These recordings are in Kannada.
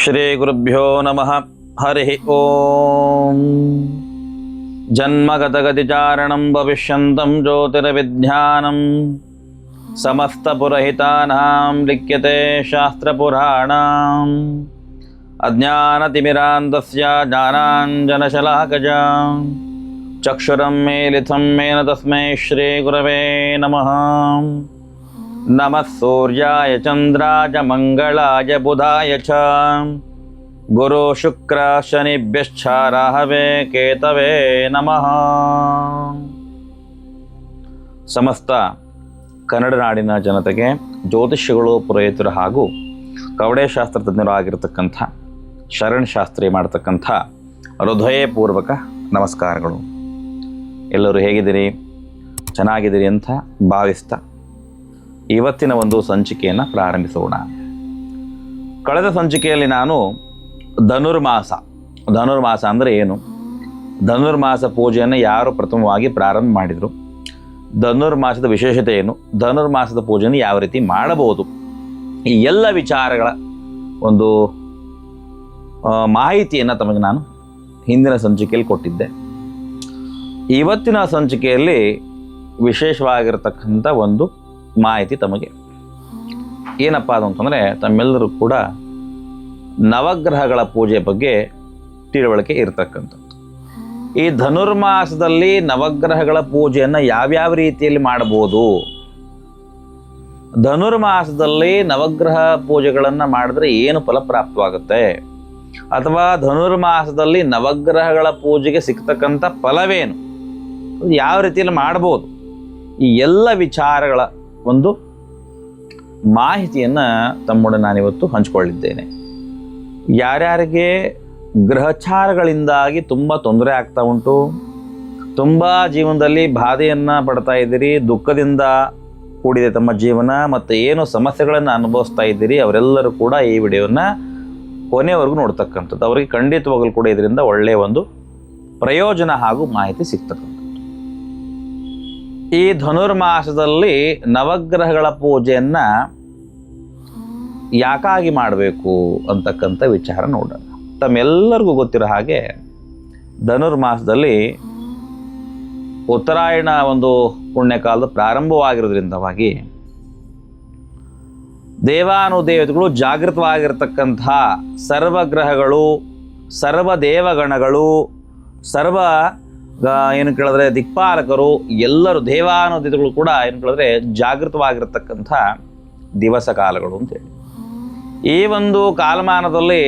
श्री गुरुभ्यो नमः। हरिः ॐ जन्मगतगतिचारणं भविष्यन्तं ज्योतिर्विज्ञानं। समस्तपुरहितानां लिख्यते शास्त्रपुराणाम्। अज्ञानतिमिरान्तस्य ज्ञानाञ्जनशलाकजा चक्षुरं मेलितं मेन तस्मै श्रीगुरवे नमः। ನಮಃ ಸೂರ್ಯಾಯ ಚಂದ್ರಾಯ ಮಂಗಳಾಯ ಬುಧಾಯ ಚ ಗುರು ಶುಕ್ರ ಶನಿಭ್ಯಶ್ಚ ರಾಹವೇ ಕೇತವೇ ನಮಃ ಸಮಸ್ತ ಕನ್ನಡ ನಾಡಿನ ಜನತೆಗೆ ಜ್ಯೋತಿಷ್ಯಗಳು ಪುರೋಹಿತರು ಹಾಗೂ ಕವಡೆಶಾಸ್ತ್ರ ತಜ್ಞರು ಆಗಿರತಕ್ಕಂಥ ಶರಣ್ ಶಾಸ್ತ್ರಿ ಮಾಡತಕ್ಕಂಥ ಹೃದಯಪೂರ್ವಕ ನಮಸ್ಕಾರಗಳು. ಎಲ್ಲರೂ ಹೇಗಿದ್ದೀರಿ? ಚೆನ್ನಾಗಿದ್ದೀರಿ ಅಂತ ಭಾವಿಸ್ತಾ ಇವತ್ತಿನ ಒಂದು ಸಂಚಿಕೆಯನ್ನು ಪ್ರಾರಂಭಿಸೋಣ. ಕಳೆದ ಸಂಚಿಕೆಯಲ್ಲಿ ನಾನು ಧನುರ್ಮಾಸ. ಧನುರ್ಮಾಸ ಅಂದರೆ ಏನು? ಧನುರ್ಮಾಸ ಪೂಜೆಯನ್ನು ಯಾರು ಪ್ರಥಮವಾಗಿ ಪ್ರಾರಂಭ ಮಾಡಿದರು? ಧನುರ್ಮಾಸದ ವಿಶೇಷತೆ ಏನು? ಧನುರ್ಮಾಸದ ಪೂಜೆಯನ್ನು ಯಾವ ರೀತಿ ಮಾಡಬಹುದು? ಈ ಎಲ್ಲ ವಿಚಾರಗಳ ಒಂದು ಮಾಹಿತಿಯನ್ನು ತಮಗೆ ನಾನು ಹಿಂದಿನ ಸಂಚಿಕೆಯಲ್ಲಿ ಕೊಟ್ಟಿದ್ದೆ. ಇವತ್ತಿನ ಸಂಚಿಕೆಯಲ್ಲಿ ವಿಶೇಷವಾಗಿರತಕ್ಕಂಥ ಒಂದು ಮಾಹಿತಿ ತಮಗೆ. ಏನಪ್ಪ ಅದು ಅಂತಂದರೆ ತಮ್ಮೆಲ್ಲರೂ ಕೂಡ ನವಗ್ರಹಗಳ ಪೂಜೆ ಬಗ್ಗೆ ತಿಳುವಳಿಕೆ ಇರತಕ್ಕಂಥದ್ದು. ಈ ಧನುರ್ಮಾಸದಲ್ಲಿ ನವಗ್ರಹಗಳ ಪೂಜೆಯನ್ನು ಯಾವ್ಯಾವ ರೀತಿಯಲ್ಲಿ ಮಾಡಬಹುದು? ಧನುರ್ಮಾಸದಲ್ಲಿ ನವಗ್ರಹ ಪೂಜೆಗಳನ್ನು ಮಾಡಿದ್ರೆ ಏನು ಫಲಪ್ರಾಪ್ತವಾಗುತ್ತೆ ಅಥವಾ ಧನುರ್ಮಾಸದಲ್ಲಿ ನವಗ್ರಹಗಳ ಪೂಜೆಗೆ ಸಿಗ್ತಕ್ಕಂಥ ಫಲವೇನು? ಯಾವ ರೀತಿಯಲ್ಲಿ ಮಾಡ್ಬೋದು ಈ ಎಲ್ಲ ವಿಚಾರಗಳ ಒಂದು ಮಾಹಿತಿಯನ್ನು ತಮ್ಮೊಡನೆ ನಾನಿವತ್ತು ಹಂಚಿಕೊಳ್ಳಿದ್ದೇನೆ. ಯಾರ್ಯಾರಿಗೆ ಗ್ರಹಚಾರಗಳಿಂದಾಗಿ ತುಂಬ ತೊಂದರೆ ಆಗ್ತಾ ಉಂಟು, ತುಂಬ ಜೀವನದಲ್ಲಿ ಬಾಧೆಯನ್ನು ಪಡ್ತಾ ಇದ್ದೀರಿ, ದುಃಖದಿಂದ ಕೂಡಿದೆ ತಮ್ಮ ಜೀವನ, ಮತ್ತು ಏನು ಸಮಸ್ಯೆಗಳನ್ನು ಅನುಭವಿಸ್ತಾ ಇದ್ದೀರಿ, ಅವರೆಲ್ಲರೂ ಕೂಡ ಈ ವಿಡಿಯೋನ ಕೊನೆವರೆಗೂ ನೋಡ್ತಕ್ಕಂಥದ್ದು. ಅವರಿಗೆ ಖಂಡಿತವಾಗಲು ಕೂಡ ಇದರಿಂದ ಒಳ್ಳೆಯ ಒಂದು ಪ್ರಯೋಜನ ಹಾಗೂ ಮಾಹಿತಿ ಸಿಗ್ತಕ್ಕಂಥದ್ದು ಈ ಧನುರ್ಮಾಸದಲ್ಲಿ ನವಗ್ರಹಗಳ ಪೂಜೆಯನ್ನ ಯಾಕಾಗಿ ಮಾಡಬೇಕು ಅಂತಕ್ಕಂಥ ವಿಚಾರ ನೋಡೋಣ. ತಮ್ಮೆಲ್ಲರಿಗೂ ಗೊತ್ತಿರೋ ಹಾಗೆ ಧನುರ್ಮಾಸದಲ್ಲಿ ಉತ್ತರಾಯಣ ಒಂದು ಪುಣ್ಯಕಾಲದ ಪ್ರಾರಂಭವಾಗಿರೋದ್ರಿಂದವಾಗಿ ದೇವಾನುದೇವತೆಗಳು ಜಾಗೃತವಾಗಿರ್ತಕ್ಕಂಥ ಸರ್ವಗ್ರಹಗಳು ಸರ್ವ ದೇವಗಣಗಳು ಸರ್ವ ಏನು ಕೇಳಿದ್ರೆ ದಿಕ್ಪಾಲಕರು, ಎಲ್ಲರೂ ದೇವಾನುದಿತಗಳು ಕೂಡ ಏನು ಕೇಳಿದ್ರೆ ಜಾಗೃತವಾಗಿರ್ತಕ್ಕಂಥ ದಿವಸ ಕಾಲಗಳು ಅಂತೇಳಿ ಈ ಒಂದು ಕಾಲಮಾನದಲ್ಲಿ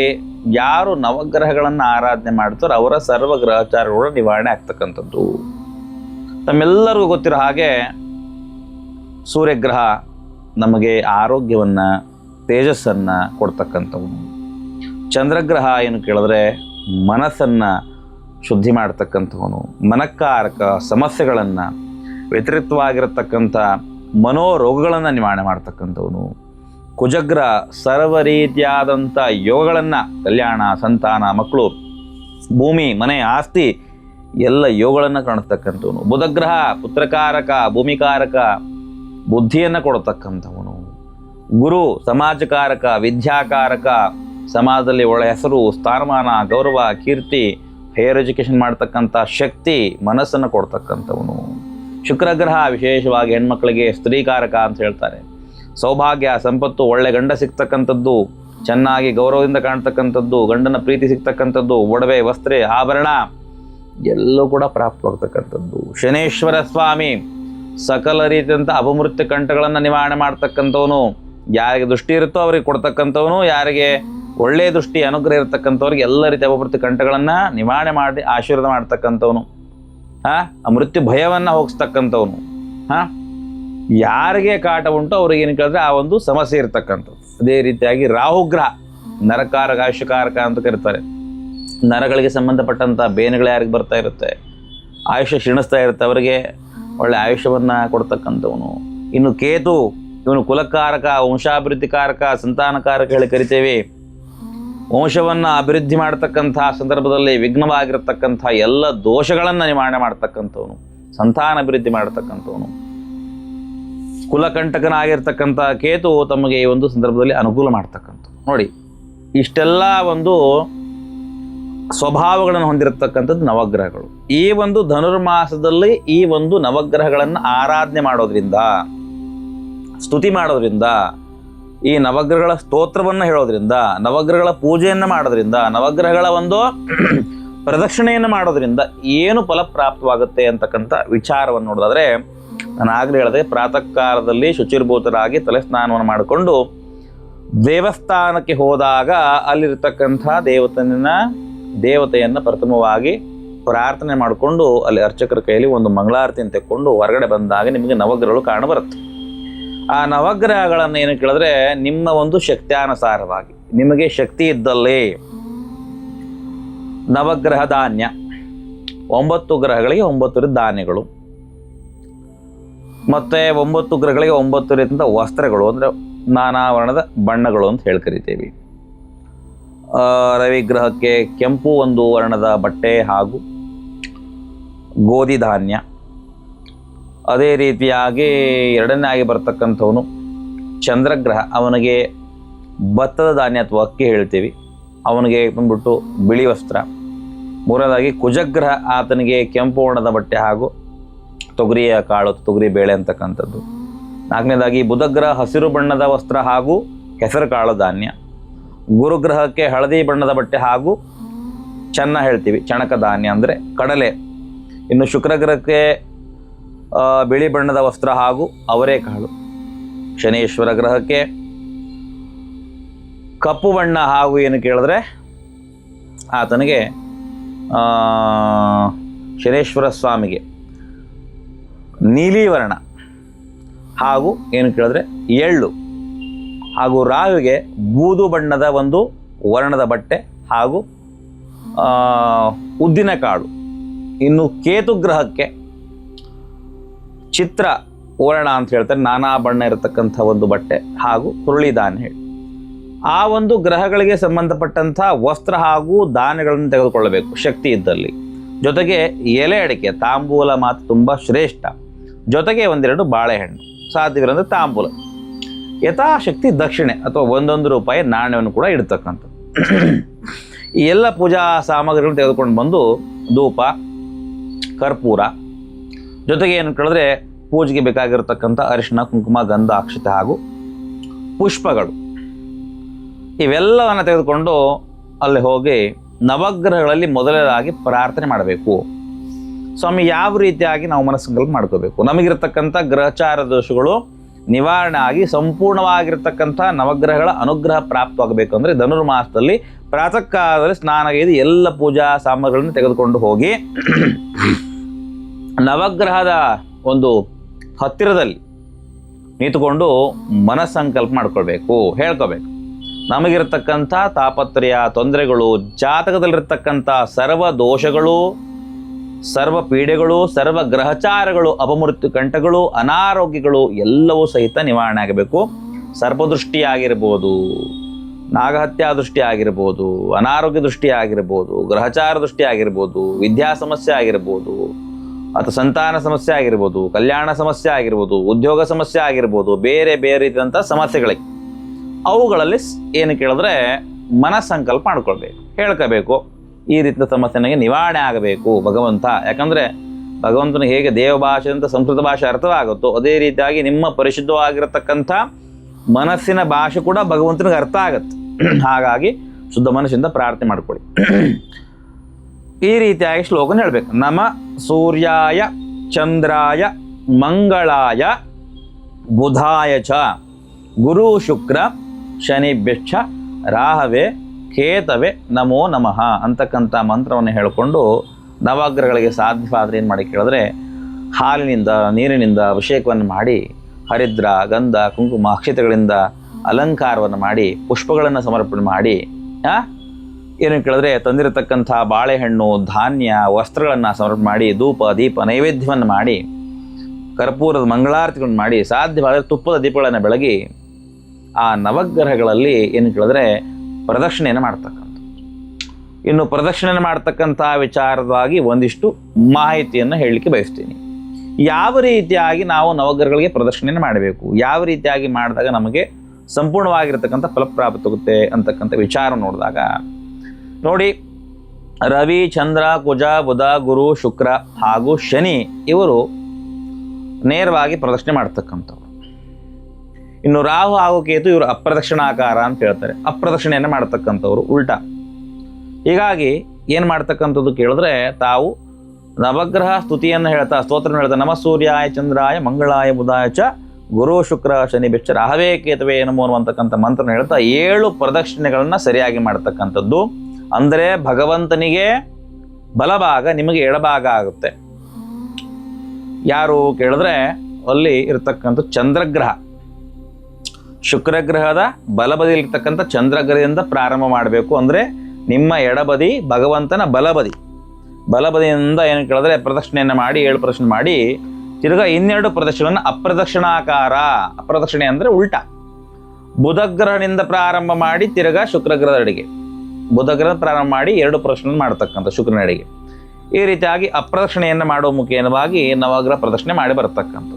ಯಾರು ನವಗ್ರಹಗಳನ್ನು ಆರಾಧನೆ ಮಾಡ್ತಾರೋ ಅವರ ಸರ್ವ ಗ್ರಹಚಾರಗಳು ನಿವಾರಣೆ ಆಗ್ತಕ್ಕಂಥದ್ದು. ತಮ್ಮೆಲ್ಲರಿಗೂ ಗೊತ್ತಿರೋ ಹಾಗೆ ಸೂರ್ಯಗ್ರಹ ನಮಗೆ ಆರೋಗ್ಯವನ್ನು, ತೇಜಸ್ಸನ್ನು ಕೊಡ್ತಕ್ಕಂಥವನು. ಚಂದ್ರಗ್ರಹ ಏನು ಕೇಳಿದ್ರೆ ಮನಸ್ಸನ್ನು ಶುದ್ಧಿ ಮಾಡ್ತಕ್ಕಂಥವನು ಮನಕ್ಕಾರಕ ಸಮಸ್ಯೆಗಳನ್ನು, ವ್ಯತಿರಿಕ್ತವಾಗಿರತಕ್ಕಂಥ ಮನೋರೋಗಗಳನ್ನು ನಿವಾರಣೆ ಮಾಡ್ತಕ್ಕಂಥವನು. ಕುಜಗ್ರ ಸರ್ವ ರೀತಿಯಾದಂಥ ಯೋಗಗಳನ್ನು, ಕಲ್ಯಾಣ, ಸಂತಾನ, ಮಕ್ಕಳು, ಭೂಮಿ, ಮನೆ, ಆಸ್ತಿ, ಎಲ್ಲ ಯೋಗಗಳನ್ನು ಕಾಣಿಸ್ತಕ್ಕಂಥವನು ಬುಧಗ್ರಹ, ಪುತ್ರಕಾರಕ, ಭೂಮಿಕಾರಕ, ಬುದ್ಧಿಯನ್ನು ಕೊಡತಕ್ಕಂಥವನು. ಗುರು, ಸಮಾಜಕಾರಕ, ವಿದ್ಯಾಕಾರಕ, ಸಮಾಜದಲ್ಲಿ ಒಳ್ಳೆಯ ಹೆಸರು, ಸ್ಥಾನಮಾನ, ಗೌರವ, ಕೀರ್ತಿ ಹೈಯರ್ ಎಜುಕೇಷನ್ ಮಾಡ್ತಕ್ಕಂಥ ಶಕ್ತಿ ಮನಸ್ಸನ್ನು ಕೊಡ್ತಕ್ಕಂಥವನು. ಶುಕ್ರಗ್ರಹ ವಿಶೇಷವಾಗಿ ಹೆಣ್ಮಕ್ಳಿಗೆ ಸ್ತ್ರೀಕಾರಕ ಅಂತ ಹೇಳ್ತಾರೆ. ಸೌಭಾಗ್ಯ, ಸಂಪತ್ತು, ಒಳ್ಳೆ ಗಂಡ ಸಿಗ್ತಕ್ಕಂಥದ್ದು, ಚೆನ್ನಾಗಿ ಗೌರವದಿಂದ ಕಾಣ್ತಕ್ಕಂಥದ್ದು, ಗಂಡನ ಪ್ರೀತಿ ಸಿಗ್ತಕ್ಕಂಥದ್ದು, ಒಡವೆ, ವಸ್ತ್ರ, ಆಭರಣ, ಎಲ್ಲೂ ಕೂಡ ಪ್ರಾಪ್ತವಾಗ್ತಕ್ಕಂಥದ್ದು ಶನೇಶ್ವರ ಸ್ವಾಮಿ, ಸಕಲ ರೀತಿಯಂಥ ಅಪಮೃತ್ಯು ಕಂಠಗಳನ್ನು ನಿವಾರಣೆ ಮಾಡ್ತಕ್ಕಂಥವನು. ಯಾರಿಗೆ ದೃಷ್ಟಿ ಇರುತ್ತೋ ಅವ್ರಿಗೆ ಕೊಡ್ತಕ್ಕಂಥವನು, ಯಾರಿಗೆ ಒಳ್ಳೆಯ ದೃಷ್ಟಿ, ಅನುಗ್ರಹ ಇರತಕ್ಕಂಥವ್ರಿಗೆ ಎಲ್ಲ ರೀತಿಯ ಅಪಪ್ರತಿ ಕಂಠಗಳನ್ನು ನಿವಾರಣೆ ಮಾಡಿ ಆಶೀರ್ವಾದ ಮಾಡ್ತಕ್ಕಂಥವನು. ಹಾ, ಆ ಮೃತ್ಯು ಭಯವನ್ನು ಹೋಗಿಸ್ತಕ್ಕಂಥವನು. ಹಾ, ಯಾರಿಗೆ ಕಾಟ ಉಂಟು ಅವ್ರಿಗೆ ಏನು ಕೇಳಿದ್ರೆ ಆ ಒಂದು ಸಮಸ್ಯೆ ಇರ್ತಕ್ಕಂಥದ್ದು. ಅದೇ ರೀತಿಯಾಗಿ ರಾಹುಗ್ರಹ, ನರಕಾರಕ, ಆಯುಷ್ಯಕಾರಕ ಅಂತ ಕರೀತಾರೆ. ನರಗಳಿಗೆ ಸಂಬಂಧಪಟ್ಟಂಥ ಬೇನೆಗಳು ಯಾರಿಗೆ ಬರ್ತಾ ಇರುತ್ತೆ? ಆಯುಷ್ಯ ಕ್ಷೀಣಿಸ್ತಾ ಇರುತ್ತೆ ಅವರಿಗೆ. ಒಳ್ಳೆ ಆಯುಷ್ಯವನ್ನು ಕೊಡ್ತಕ್ಕಂಥವನು. ಇನ್ನು ಕೇತು, ಇವನು ಕುಲಕಾರಕ, ವಂಶಾಭಿವೃದ್ಧಿಕಾರಕ, ಸಂತಾನಕಾರಕ ಹೇಳಿ ಕರಿತೇವೆ. ವಂಶವನ್ನು ಅಭಿವೃದ್ಧಿ ಮಾಡತಕ್ಕಂಥ ಸಂದರ್ಭದಲ್ಲಿ ವಿಘ್ನವಾಗಿರತಕ್ಕಂಥ ಎಲ್ಲ ದೋಷಗಳನ್ನು ನಿವಾರಣೆ ಮಾಡ್ತಕ್ಕಂಥವನು, ಸಂತಾನ ಅಭಿವೃದ್ಧಿ ಮಾಡತಕ್ಕಂಥವನು. ಕುಲಕಂಟಕನಾಗಿರ್ತಕ್ಕಂಥ ಕೇತು ತಮಗೆ ಈ ಒಂದು ಸಂದರ್ಭದಲ್ಲಿ ಅನುಕೂಲ ಮಾಡ್ತಕ್ಕಂಥ ನೋಡಿ, ಇಷ್ಟೆಲ್ಲ ಒಂದು ಸ್ವಭಾವಗಳನ್ನು ಹೊಂದಿರತಕ್ಕಂಥದ್ದು ನವಗ್ರಹಗಳು. ಈ ಒಂದು ಧನುರ್ಮಾಸದಲ್ಲಿ ಈ ಒಂದು ನವಗ್ರಹಗಳನ್ನು ಆರಾಧನೆ ಮಾಡೋದ್ರಿಂದ, ಸ್ತುತಿ ಮಾಡೋದ್ರಿಂದ ಈ ನವಗ್ರಹಗಳ ಸ್ತೋತ್ರವನ್ನು ಹೇಳೋದ್ರಿಂದ, ನವಗ್ರಹಗಳ ಪೂಜೆಯನ್ನು ಮಾಡೋದ್ರಿಂದ, ನವಗ್ರಹಗಳ ಒಂದು ಪ್ರದಕ್ಷಿಣೆಯನ್ನು ಮಾಡೋದ್ರಿಂದ ಏನು ಫಲಪ್ರಾಪ್ತವಾಗುತ್ತೆ ಅಂತಕ್ಕಂಥ ವಿಚಾರವನ್ನು ನೋಡೋದಾದ್ರೆ, ನಾನು ಆಗಲೇ ಹೇಳಿದೆ ಪ್ರಾತಃ ಕಾಲದಲ್ಲಿ ಶುಚಿರ್ಭೂತರಾಗಿ ತಲೆ ಸ್ನಾನವನ್ನು ಮಾಡಿಕೊಂಡು ದೇವಸ್ಥಾನಕ್ಕೆ ಹೋದಾಗ ಅಲ್ಲಿರ್ತಕ್ಕಂಥ ದೇವತನ ದೇವತೆಯನ್ನು ಪ್ರಥಮವಾಗಿ ಪ್ರಾರ್ಥನೆ ಮಾಡಿಕೊಂಡು ಅಲ್ಲಿ ಅರ್ಚಕರ ಕೈಯಲ್ಲಿ ಒಂದು ಮಂಗಳಾರತಿಯನ್ನು ತೆಕ್ಕೊಂಡು ಹೊರಗಡೆ ಬಂದಾಗ ನಿಮಗೆ ನವಗ್ರಹಗಳು ಕಾಣಬರುತ್ತೆ ಆ ನವಗ್ರಹಗಳನ್ನು ಏನು ಕೇಳಿದ್ರೆ ನಿಮ್ಮ ಒಂದು ಶಕ್ತ್ಯಾನುಸಾರವಾಗಿ, ನಿಮಗೆ ಶಕ್ತಿ ಇದ್ದಲ್ಲಿ. ನವಗ್ರಹ ಧಾನ್ಯ, ಒಂಬತ್ತು ಗ್ರಹಗಳಿಗೆ ಒಂಬತ್ತು ರೀತಿ ಧಾನ್ಯಗಳು. ಮತ್ತೆ ಒಂಬತ್ತು ಗ್ರಹಗಳಿಗೆ ಒಂಬತ್ತು ರೀತಿಯಿಂದ ವಸ್ತ್ರಗಳು, ಅಂದ್ರೆ ನಾನಾ ವರ್ಣದ ಬಣ್ಣಗಳು ಅಂತ ಹೇಳಿ ಕರಿತೀವಿ. ರವಿ ಗ್ರಹಕ್ಕೆ ಕೆಂಪು ಒಂದು ವರ್ಣದ ಬಟ್ಟೆ ಹಾಗೂ ಗೋಧಿ ಧಾನ್ಯ. ಅದೇ ರೀತಿಯಾಗಿ ಎರಡನೇ ಆಗಿ ಬರ್ತಕ್ಕಂಥವನು ಚಂದ್ರಗ್ರಹ. ಅವನಿಗೆ ಭತ್ತದ ಧಾನ್ಯ ಅಥವಾ ಅಕ್ಕಿ ಹೇಳ್ತೀವಿ. ಅವನಿಗೆ ಬಂದ್ಬಿಟ್ಟು ಬಿಳಿ ವಸ್ತ್ರ. ಮೂರನೇದಾಗಿ ಕುಜಗ್ರಹ ಆತನಿಗೆ ಕೆಂಪು ವರ್ಣದ ಬಟ್ಟೆ ಹಾಗೂ ತೊಗರಿಯ ಕಾಳು ತೊಗರಿ ಬೇಳೆ ಅಂತಕ್ಕಂಥದ್ದು. ನಾಲ್ಕನೇದಾಗಿ ಬುಧಗ್ರಹ ಹಸಿರು ಬಣ್ಣದ ವಸ್ತ್ರ ಹಾಗೂ ಹೆಸರು ಕಾಳು ಧಾನ್ಯ. ಗುರುಗ್ರಹಕ್ಕೆ ಹಳದಿ ಬಣ್ಣದ ಬಟ್ಟೆ ಹಾಗೂ ಚೆನ್ನ ಹೇಳ್ತೀವಿ. ಚಣಕ ಧಾನ್ಯ ಅಂದರೆ ಕಡಲೆ. ಇನ್ನು ಶುಕ್ರಗ್ರಹಕ್ಕೆ ಬಿಳಿ ಬಣ್ಣದ ವಸ್ತ್ರ ಹಾಗೂ ಅವರೇಕಾಳು ಶನೇಶ್ವರ ಗ್ರಹಕ್ಕೆ ಕಪ್ಪು ಬಣ್ಣ ಹಾಗೂ ಏನು ಕೇಳಿದ್ರೆ ಆತನಿಗೆ ಶನೇಶ್ವರ ಸ್ವಾಮಿಗೆ. ನೀಲಿ ವರ್ಣ ಹಾಗೂ ಏನು ಕೇಳಿದ್ರೆ ಎಳ್ಳು ಹಾಗೂ ರಾಹುವಿಗೆ ಬೂದು ಬಣ್ಣದ ಒಂದು ವರ್ಣದ ಬಟ್ಟೆ ಹಾಗೂ ಉದ್ದಿನ ಕಾಳು. ಇನ್ನು ಕೇತು ಗ್ರಹಕ್ಕೆ ಚಿತ್ರ ಓರಣ ಅಂತ ಹೇಳ್ತಾರೆ. ನಾನಾ ಬಣ್ಣ ಇರತಕ್ಕಂಥ ಒಂದು ಬಟ್ಟೆ ಹಾಗೂ ಹುರುಳಿ ಹೇಳಿ. ಆ ಒಂದು ಗ್ರಹಗಳಿಗೆ ಸಂಬಂಧಪಟ್ಟಂಥ ವಸ್ತ್ರ ಹಾಗೂ ದಾನಗಳನ್ನು ತೆಗೆದುಕೊಳ್ಳಬೇಕು ಶಕ್ತಿ ಇದ್ದಲ್ಲಿ. ಜೊತೆಗೆ ಎಲೆ ಅಡಿಕೆ, ತಾಂಬೂಲ ಮಾತು ತುಂಬ ಶ್ರೇಷ್ಠ. ಜೊತೆಗೆ ಒಂದೆರಡು ಬಾಳೆಹಣ್ಣು ಸಾಧ್ಯವಿರಂದ್ರೆ ತಾಂಬೂಲ. ಯಥಾಶಕ್ತಿ ದಕ್ಷಿಣೆ ಅಥವಾ ಒಂದೊಂದು ರೂಪಾಯಿ ನಾಣ್ಯವನ್ನು ಕೂಡ ಇಡ್ತಕ್ಕಂಥದ್ದು. ಈ ಎಲ್ಲ ಪೂಜಾ ಸಾಮಗ್ರಿಗಳನ್ನು ತೆಗೆದುಕೊಂಡು ಬಂದು ಧೂಪ, ಕರ್ಪೂರ ಜೊತೆಗೆ ಏನು ಕೇಳಿದ್ರೆ ಪೂಜೆಗೆ ಬೇಕಾಗಿರತಕ್ಕಂಥ ಅರಿಶಿನ ಕುಂಕುಮ, ಗಂಧ, ಅಕ್ಷತೆ ಹಾಗೂ ಪುಷ್ಪಗಳು. ಇವೆಲ್ಲವನ್ನು ತೆಗೆದುಕೊಂಡು ಅಲ್ಲಿ ಹೋಗಿ ನವಗ್ರಹಗಳಲ್ಲಿ ಮೊದಲನೇದಾಗಿ ಪ್ರಾರ್ಥನೆ ಮಾಡಬೇಕು. ಸ್ವಾಮಿ, ಯಾವ ರೀತಿಯಾಗಿ ನಾವು ಮನಸ್ಸಂಕಲ್ಪ ಮಾಡ್ಕೋಬೇಕು? ನಮಗಿರತಕ್ಕಂಥ ಗ್ರಹಚಾರ ದೋಷಗಳು ನಿವಾರಣೆ ಆಗಿ ಸಂಪೂರ್ಣವಾಗಿರ್ತಕ್ಕಂಥ ನವಗ್ರಹಗಳ ಅನುಗ್ರಹ ಪ್ರಾಪ್ತವಾಗಬೇಕು ಅಂದರೆ ಧನುರ್ಮಾಸದಲ್ಲಿ ಪ್ರಾತಃ ಕಾಲದಲ್ಲಿ ಸ್ನಾನಗೈದು ಎಲ್ಲ ಪೂಜಾ ಸಾಮಗ್ರಿಗಳನ್ನು ತೆಗೆದುಕೊಂಡು ಹೋಗಿ ನವಗ್ರಹದ ಒಂದು ಹತ್ತಿರದಲ್ಲಿ ನಿಂತುಕೊಂಡು ಮನಸ್ಸಂಕಲ್ಪ ಮಾಡ್ಕೊಳ್ಬೇಕು ಹೇಳ್ಕೋಬೇಕು ನಮಗಿರತಕ್ಕಂಥ ತಾಪತ್ರಯ, ತೊಂದರೆಗಳು, ಜಾತಕದಲ್ಲಿರತಕ್ಕಂಥ ಸರ್ವ ದೋಷಗಳು, ಸರ್ವ ಪೀಡೆಗಳು, ಸರ್ವ ಗ್ರಹಚಾರಗಳು, ಅಪಮೃತ್ಯು ಕಂಠಗಳು, ಅನಾರೋಗ್ಯಗಳು ಎಲ್ಲವೂ ಸಹಿತ ನಿವಾರಣೆ ಆಗಬೇಕು. ಸರ್ಪದೃಷ್ಟಿ ಆಗಿರ್ಬೋದು ನಾಗಹತ್ಯಾ ದೃಷ್ಟಿ ಆಗಿರ್ಬೋದು ಅನಾರೋಗ್ಯ ದೃಷ್ಟಿ ಆಗಿರ್ಬೋದು ಗ್ರಹಚಾರ ದೃಷ್ಟಿ ಆಗಿರ್ಬೋದು ವಿದ್ಯಾ ಸಮಸ್ಯೆ ಆಗಿರ್ಬೋದು ಅಥವಾ ಸಂತಾನ ಸಮಸ್ಯೆ ಆಗಿರ್ಬೋದು, ಕಲ್ಯಾಣ ಸಮಸ್ಯೆ ಆಗಿರ್ಬೋದು, ಉದ್ಯೋಗ ಸಮಸ್ಯೆ ಆಗಿರ್ಬೋದು, ಬೇರೆ ಬೇರೆ ರೀತಿಯಂಥ ಸಮಸ್ಯೆಗಳಿಗೆ ಅವುಗಳಲ್ಲಿ ಏನು ಕೇಳಿದ್ರೆ ಮನಸ್ಸಂಕಲ್ಪ ಮಾಡ್ಕೊಳ್ಬೇಕು ಹೇಳ್ಕೋಬೇಕು ಈ ರೀತಿಯ ಸಮಸ್ಯೆ ನನಗೆ ನಿವಾರಣೆ ಆಗಬೇಕು, ಭಗವಂತ. ಯಾಕಂದರೆ ಭಗವಂತನ ಹೇಗೆ ದೇವ ಭಾಷೆ ಅಂತ ಸಂಸ್ಕೃತ ಭಾಷೆ ಅರ್ಥವಾಗುತ್ತೋ, ಅದೇ ರೀತಿಯಾಗಿ ನಿಮ್ಮ ಪರಿಶುದ್ಧವಾಗಿರತಕ್ಕಂಥ ಮನಸ್ಸಿನ ಭಾಷೆ ಕೂಡ ಭಗವಂತನಿಗೆ ಅರ್ಥ ಆಗುತ್ತೆ. ಹಾಗಾಗಿ ಶುದ್ಧ ಮನಸ್ಸಿಂದ ಪ್ರಾರ್ಥನೆ ಮಾಡ್ಕೊಳ್ಳಿ. ಈ ರೀತಿಯಾಗಿ ಶ್ಲೋಕನ ಹೇಳ್ಬೇಕು. ನಮ ಸೂರ್ಯಾಯ, ಚಂದ್ರಾಯ, ಮಂಗಳಾಯ, ಬುಧಾಯ ಚ, ಗುರು ಶುಕ್ರ, ಶನಿಭ್ಯಶ್ಚ, ರಾಹವೇ, ಕೇತವೆ, ನಮೋ ನಮಃ ಅಂತಕ್ಕಂಥ ಮಂತ್ರವನ್ನು ಹೇಳಿಕೊಂಡು ನವಗ್ರಹಗಳಿಗೆ ಸಾಧ್ಯವಾದರೆ ಏನು ಮಾಡಿ ಕೇಳಿದ್ರೆ ಹಾಲಿನಿಂದ, ನೀರಿನಿಂದ ಅಭಿಷೇಕವನ್ನು ಮಾಡಿ, ಹರಿದ್ರ, ಗಂಧ, ಕುಂಕುಮ, ಅಕ್ಷತೆಗಳಿಂದ ಅಲಂಕಾರವನ್ನು ಮಾಡಿ, ಪುಷ್ಪಗಳನ್ನು ಸಮರ್ಪಣೆ ಮಾಡಿ ಏನು ಕೇಳಿದ್ರೆ ತಂದಿರತಕ್ಕಂಥ ಬಾಳೆಹಣ್ಣು, ಧಾನ್ಯ, ವಸ್ತ್ರಗಳನ್ನು ಸಮರ್ಪಣೆ ಮಾಡಿ, ಧೂಪ, ದೀಪ, ನೈವೇದ್ಯವನ್ನು ಮಾಡಿ, ಕರ್ಪೂರದ ಮಂಗಳಾರತಿಗಳನ್ನು ಮಾಡಿ, ಸಾಧ್ಯವಾದರೆ ತುಪ್ಪದ ದೀಪಗಳನ್ನು ಬೆಳಗಿ, ಆ ನವಗ್ರಹಗಳಲ್ಲಿ ಏನು ಕೇಳಿದ್ರೆ ಪ್ರದಕ್ಷಿಣೆಯನ್ನು ಮಾಡ್ತಕ್ಕಂಥ ಇನ್ನು ಪ್ರದಕ್ಷಿಣೆ ಮಾಡ್ತಕ್ಕಂಥ ವಿಚಾರವಾಗಿ ಒಂದಿಷ್ಟು ಮಾಹಿತಿಯನ್ನು ಹೇಳಲಿಕ್ಕೆ ಬಯಸ್ತೀನಿ. ಯಾವ ರೀತಿಯಾಗಿ ನಾವು ನವಗ್ರಹಗಳಿಗೆ ಪ್ರದಕ್ಷಿಣೆಯನ್ನು ಮಾಡಬೇಕು? ಯಾವ ರೀತಿಯಾಗಿ ಮಾಡಿದಾಗ ನಮಗೆ ಸಂಪೂರ್ಣವಾಗಿರ್ತಕ್ಕಂಥ ಫಲಪ್ರಾಪ್ತಿಗುತ್ತೆ ಅಂತಕ್ಕಂಥ ವಿಚಾರ ನೋಡಿದಾಗ ನೋಡಿ, ರವಿ, ಚಂದ್ರ, ಕುಜ, ಬುಧ, ಗುರು, ಶುಕ್ರ ಹಾಗೂ ಶನಿ ಇವರು ನೇರವಾಗಿ ಪ್ರದಕ್ಷಿಣೆ ಮಾಡ್ತಕ್ಕಂಥವ್ರು. ಇನ್ನು ರಾಹು ಹಾಗೂ ಕೇತು ಇವರು ಅಪ್ರದಕ್ಷಿಣಾಕಾರ ಅಂತ ಹೇಳ್ತಾರೆ. ಅಪ್ರದಕ್ಷಿಣೆಯನ್ನು ಮಾಡ್ತಕ್ಕಂಥವ್ರು, ಉಲ್ಟಾ. ಹೀಗಾಗಿ ಏನು ಮಾಡ್ತಕ್ಕಂಥದ್ದು ಕೇಳಿದ್ರೆ ತಾವು ನವಗ್ರಹ ಸ್ತುತಿಯನ್ನು ಹೇಳ್ತಾ ಸ್ತೋತ್ರ ಹೇಳ್ತಾ, ನಮ ಸೂರ್ಯಾಯ, ಚಂದ್ರಾಯ, ಮಂಗಳಾಯ, ಬುಧಾಯ ಚ ಗುರು, ಶುಕ್ರ, ಶನಿ, ಬೆಚ್ಚ, ರಾಹವೇ, ಕೇತವೇ, ನಮೋ ಅನ್ನುವಂತಕ್ಕಂಥ ಮಂತ್ರನ ಹೇಳ್ತಾ ಏಳು ಪ್ರದಕ್ಷಿಣೆಗಳನ್ನ ಸರಿಯಾಗಿ ಮಾಡ್ತಕ್ಕಂಥದ್ದು. ಅಂದರೆ ಭಗವಂತನಿಗೆ ಬಲಭಾಗ ನಿಮಗೆ ಎಡಭಾಗ ಆಗುತ್ತೆ. ಯಾರು ಕೇಳಿದ್ರೆ ಅಲ್ಲಿ ಇರತಕ್ಕಂಥ ಚಂದ್ರಗ್ರಹ. ಶುಕ್ರಗ್ರಹದ ಬಲಬದಿಯಲ್ಲಿರ್ತಕ್ಕಂಥ ಚಂದ್ರಗ್ರಹದಿಂದ ಪ್ರಾರಂಭ ಮಾಡಬೇಕು ಅಂದರೆ ನಿಮ್ಮ ಎಡಬದಿ ಭಗವಂತನ ಬಲಬದಿ. ಬಲಬದಿಯಿಂದ ಏನು ಕೇಳಿದ್ರೆ ಪ್ರದಕ್ಷಿಣೆಯನ್ನು ಮಾಡಿ, ಏಳು ಪ್ರದಕ್ಷಿಣೆ ಮಾಡಿ, ತಿರುಗ ಇನ್ನೆರಡು ಪ್ರದಕ್ಷಿಣೆಯನ್ನು ಅಪ್ರದಕ್ಷಿಣಾಕಾರ. ಅಪ್ರದಕ್ಷಿಣೆ ಅಂದರೆ ಉಲ್ಟಾ. ಬುಧಗ್ರಹದಿಂದ ಪ್ರಾರಂಭ ಮಾಡಿ ತಿರ್ಗಾ ಶುಕ್ರಗ್ರಹದಡಿಗೆ ಬುಧಗ್ರಹ ಪ್ರಾರಂಭ ಮಾಡಿ ಎರಡು ಪ್ರದಕ್ಷಿಣೆ ಮಾಡ್ತಕ್ಕಂಥ ಶುಕ್ರನಡಿಗೆ. ಈ ರೀತಿಯಾಗಿ ಅಪ್ರದಕ್ಷಿಣೆಯನ್ನು ಮಾಡುವ ಮುಖೇನವಾಗಿ ನವಗ್ರಹ ಪ್ರದಕ್ಷಿಣೆ ಮಾಡಿ ಬರತಕ್ಕಂಥದ್ದು.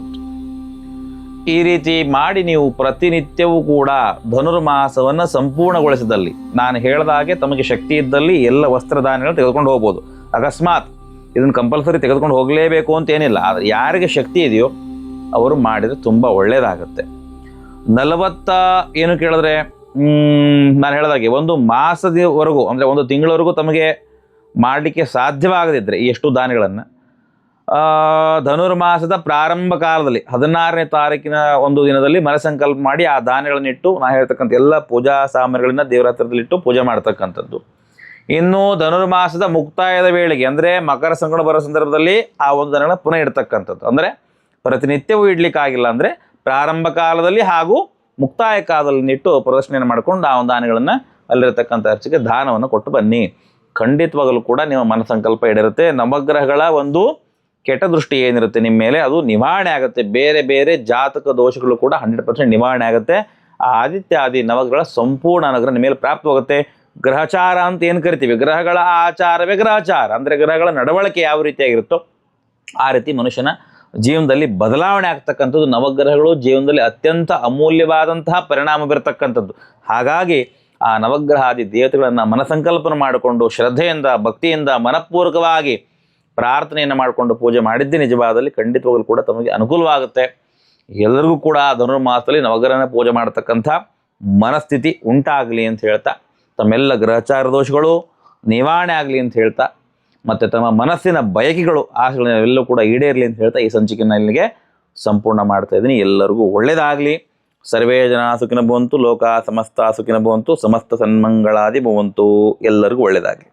ಈ ರೀತಿ ಮಾಡಿ ನೀವು ಪ್ರತಿನಿತ್ಯವೂ ಕೂಡ ಧನುರ್ಮಾಸವನ್ನು ಸಂಪೂರ್ಣಗೊಳಿಸಿದಲ್ಲಿ, ನಾನು ಹೇಳಿದ ಹಾಗೆ ತಮಗೆ ಶಕ್ತಿ ಇದ್ದಲ್ಲಿ ಎಲ್ಲ ವಸ್ತ್ರಧಾನ್ಯಗಳು ತೆಗೆದುಕೊಂಡು ಹೋಗ್ಬೋದು. ಅಕಸ್ಮಾತ್ ಇದನ್ನು ಕಂಪಲ್ಸರಿ ತೆಗೆದುಕೊಂಡು ಹೋಗಲೇಬೇಕು ಅಂತೇನಿಲ್ಲ ಆದರೆ ಯಾರಿಗೆ ಶಕ್ತಿ ಇದೆಯೋ ಅವರು ಮಾಡಿದರೆ ತುಂಬ ಒಳ್ಳೆಯದಾಗುತ್ತೆ ನಲವತ್ತ ಏನು ಕೇಳಿದ್ರೆ? ನಾನು ಹೇಳಿದಾಗೆ ಒಂದು ಮಾಸದವರೆಗೂ, ಅಂದರೆ ಒಂದು ತಿಂಗಳವರೆಗೂ ತಮಗೆ ಮಾಡಲಿಕ್ಕೆ ಸಾಧ್ಯವಾಗದಿದ್ದರೆ ಈ ಎಷ್ಟು ದಾನಿಗಳನ್ನು ಧನುರ್ಮಾಸದ ಪ್ರಾರಂಭ ಕಾಲದಲ್ಲಿ, ಹದಿನಾರನೇ ತಾರೀಕಿನ ಒಂದು ದಿನದಲ್ಲಿ ಮನ ಸಂಕಲ್ಪ ಮಾಡಿ ಆ ದಾನಿಗಳನ್ನಿಟ್ಟು ನಾ ಹೇಳ್ತಕ್ಕಂಥ ಎಲ್ಲ ಪೂಜಾ ಸಾಮಗ್ರಿಗಳನ್ನ ದೇವರ ಹತ್ರದಲ್ಲಿಟ್ಟು ಪೂಜೆ ಮಾಡ್ತಕ್ಕಂಥದ್ದು. ಇನ್ನು ಧನುರ್ಮಾಸದ ಮುಕ್ತಾಯದ ವೇಳೆಗೆ, ಅಂದರೆ ಮಕರ ಸಂಕ್ರಮಣ ಬರೋ ಸಂದರ್ಭದಲ್ಲಿ ಆ ಒಂದು ದನಗಳನ್ನ ಪುನಃ ಇಡ್ತಕ್ಕಂಥದ್ದು. ಅಂದರೆ ಪ್ರತಿನಿತ್ಯವೂ ಇಡ್ಲಿಕ್ಕಾಗಿಲ್ಲ, ಅಂದರೆ ಪ್ರಾರಂಭ ಕಾಲದಲ್ಲಿ ಹಾಗೂ ಮುಕ್ತಾಯ ಕಾಲದಲ್ಲಿ ಪ್ರದರ್ಶನೆಯನ್ನು ಪ್ರದರ್ಶನ ಮಾಡಿಕೊಂಡು ಆ ಒಂದು ದಾನಿಗಳನ್ನು ಅಲ್ಲಿರತಕ್ಕಂಥ ಅರ್ಚಿಗೆ ದಾನವನ್ನು ಕೊಟ್ಟು ಬನ್ನಿ. ಖಂಡಿತವಾಗಲೂ ಕೂಡ ನಿಮ್ಮ ಮನಸಂಕಲ್ಪ ಈಡೇರುತ್ತೆ. ನವಗ್ರಹಗಳ ಒಂದು ಕೆಟ್ಟ ದೃಷ್ಟಿ ಏನಿರುತ್ತೆ ನಿಮ್ಮ ಮೇಲೆ? ಅದು ನಿವಾರಣೆ ಆಗುತ್ತೆ. ಬೇರೆ ಬೇರೆ ಜಾತಕ ದೋಷಗಳು ಕೂಡ ಹಂಡ್ರೆಡ್ ಪರ್ಸೆಂಟ್ ನಿವಾರಣೆ ಆಗುತ್ತೆ. ಆ ಆದಿತ್ಯ ಆದಿ ನವಗ್ರಹ ಸಂಪೂರ್ಣ ಅನುಗ್ರಹ ನಿಮ್ಮ ಮೇಲೆ ಪ್ರಾಪ್ತವಾಗುತ್ತೆ ಗ್ರಹಚಾರ ಅಂತ ಏನು ಕರಿತೀವಿ? ಗ್ರಹಗಳ ಆಚಾರವೇ ಗ್ರಹಚಾರ. ಅಂದರೆ ಗ್ರಹಗಳ ನಡವಳಿಕೆ ಯಾವ ರೀತಿಯಾಗಿರುತ್ತೋ ಆ ರೀತಿ ಮನುಷ್ಯನ ಜೀವನದಲ್ಲಿ ಬದಲಾವಣೆ ಆಗ್ತಕ್ಕಂಥದ್ದು, ನವಗ್ರಹಗಳು ಜೀವನದಲ್ಲಿ ಅತ್ಯಂತ ಅಮೂಲ್ಯವಾದಂತಹ ಪರಿಣಾಮ ಬೀರತಕ್ಕಂಥದ್ದು. ಹಾಗಾಗಿ ಆ ನವಗ್ರಹಾದಿ ದೇವತೆಗಳನ್ನು ಮನಸಂಕಲ್ಪನೆ ಮಾಡಿಕೊಂಡು, ಶ್ರದ್ಧೆಯಿಂದ, ಭಕ್ತಿಯಿಂದ, ಮನಪೂರ್ವಕವಾಗಿ ಪ್ರಾರ್ಥನೆಯನ್ನು ಮಾಡಿಕೊಂಡು ಪೂಜೆ ಮಾಡಿದ್ದೇ ನಿಜವಾದಲ್ಲಿ ಖಂಡಿತವಾಗಲೂ ಕೂಡ ತಮಗೆ ಅನುಕೂಲವಾಗುತ್ತೆ. ಎಲ್ಲರಿಗೂ ಕೂಡ ಧನುರ್ಮಾಸದಲ್ಲಿ ನವಗ್ರಹನ ಪೂಜೆ ಮಾಡತಕ್ಕಂಥ ಮನಸ್ಥಿತಿ ಉಂಟಾಗಲಿ ಅಂತ ಹೇಳ್ತಾ, ತಮ್ಮೆಲ್ಲ ಗ್ರಹಚಾರ ದೋಷಗಳು ನಿವಾರಣೆ ಆಗಲಿ ಅಂತ ಹೇಳ್ತಾ ಮತ್ತು ತಮ್ಮ ಮನಸ್ಸಿನ ಬಯಕೆಗಳು ಆಸೆಗಳೆಲ್ಲವೂ ಕೂಡ ಈಡೇರಲಿ ಅಂತ ಹೇಳ್ತಾ ಈ ಸಂಚಿಕೆನ ಇಲ್ಲಿಗೆ ಸಂಪೂರ್ಣ ಮಾಡ್ತಾ ಇದ್ದೀನಿ. ಎಲ್ಲರಿಗೂ ಒಳ್ಳೆಯದಾಗಲಿ ಸರ್ವೇ ಜನ ಸುಖಿನ ಭವಂತು, ಲೋಕ ಸಮಸ್ತ ಸುಖಿನ ಭವಂತು, ಸಮಸ್ತ ಸನ್ಮಂಗಳಾದಿ ಭವಂತು. ಎಲ್ಲರಿಗೂ ಒಳ್ಳೆಯದಾಗಲಿ